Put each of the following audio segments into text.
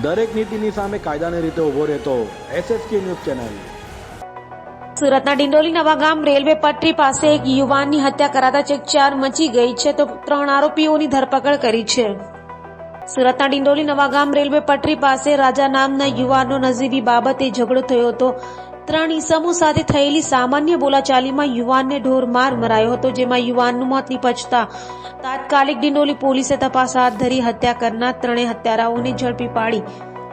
દરેક નીતિની સામે કાયદાની રીતે ઊભો રહેતો એસએસકે ન્યૂઝ ચેનલ. સુરતના ડિંડોલી નવાગામ રેલવે પટરી પાસે એક યુવાનની હત્યા કરાતા ચકચાર મચી ગઈ છે તો ત્રણ આરોપીઓની ધરપકડ કરી છે. સુરતના ડિંડોલી નવાગામ રેલવે પટરી પાસે રાજા નામના યુવાનનો નજીવી બાબતે ઝઘડો થયો હતો. ત્રણ ઈસમો સાથે થયેલી સામાન્ય બોલાચાલીમાં યુવાનને ઢોર માર મરાયો હતો જેમાં યુવાનનું મોત નીપજતા તાત્કાલિક ડિંડોલી પોલીસે તપાસ હાથ ધરી હત્યા કરનાર ત્રણેય હત્યારાઓને ઝડપી પાડી.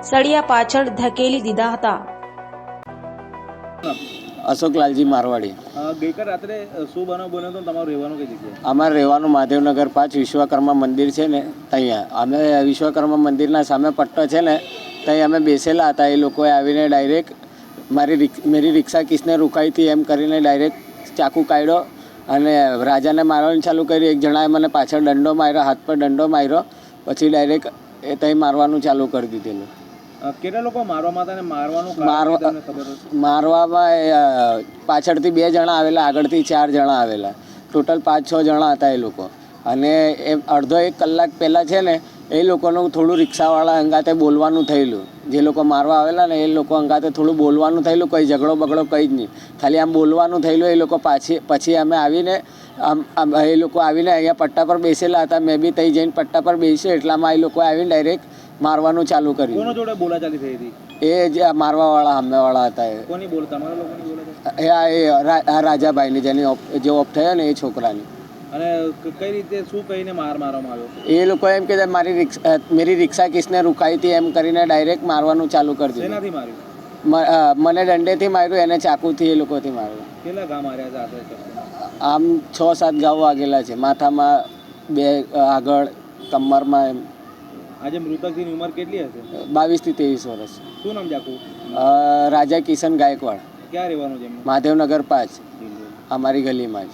સળિયા પાછળ ધકેલી દીધા હતા. અશોક લાલજી મારવાડી ગઈકાલ રાત્રે શું બનાવ બન્યો તો તમારું રહેવાનું કઈ જગ્યાએ? અમારે રહેવાનું મહાદેવનગર પાંચ વિશ્વકર્મા મંદિર છે ને ત્યાં અમે વિશ્વકર્મા મંદિરના સામે પટ્ટો છે ને ત્યાં અમે બેસેલા હતા એ લોકોએ આવીને ડાયરેક્ટ મારી મેરી રિક્ષા કિસને રોકાઈ હતી એમ કરીને ડાયરેક્ટ ચાકુ કાઢ્યો અને રાજાને મારવાનું ચાલુ કર્યું. એક જણાએ મને પાછળ દંડો માર્યો હાથ પર દંડો માર્યો. પછી ડાયરેક્ટ એ ત્યાં મારવાનું ચાલુ કરી દીધેલું. કેટલા લોકો મારવામાં હતા અને મારવાનું મારવા- મારવામાં પાછળથી બે જણા આવેલા આગળથી ચાર જણા આવેલા. ટોટલ પાંચ છ જણા હતા એ લોકો. અને એ અડધો એક કલાક પહેલાં છે ને એ લોકોનું થોડું રિક્ષાવાળા અંગાતે બોલવાનું થયેલું. જે લોકો મારવા આવેલા ને એ લોકો અંગાતે થોડું બોલવાનું થયેલું કંઈ ઝઘડો બગડો કંઈ જ નહીં. ખાલી આમ બોલવાનું થયેલું એ લોકો પાછી પછી અમે આવીને આમ એ લોકો આવીને અહીંયા પટ્ટા પર બેસેલા હતા. મેં બી ત્યાં જઈને પટ્ટા પર બેસ્યો એટલામાં એ લોકો આવીને ડાયરેક્ટ મારવાનું ચાલુ કર્યું. જોડે બોલાચાલી થઈ હતી? એ જે મારવાવાળા સામેવાળા હતા એ. કોની બોલ તમારા લોકોની બોલાચાલી એ રાજાભાઈની જેની ઓફ- જે ઓફ થયો ને એ છોકરાની. અને કઈ રીતે શું કહીને માર મારવામાં આવ્યો એ લોકો એમ કે મારી રિક્ષા મેરી રિક્ષા કિસને રુકાઈ હતી એમ કરીને ડાયરેક્ટ મારવાનું ચાલુ કરી દીધું. એનાથી માર્યું? મને દંડેથી માર્યું એને ચાકુથી એ લોકોથી માર્યું. કેટલા ઘા માર્યા હતા આમ છ સાત ઘાવ વાગેલા છે માથામાં બે આગળ કમરમાં એમ. આજે મૃતકની ઉંમર કેટલી હશે? બાવીસથી ત્રેવીસ વર્ષ. શું નામ જાકું? રાજા કિશન ગાયકવાડ. ક્યાં રહેવાનું છે મહાદેવનગર પાંચ. અમારી ગલીમાં જ.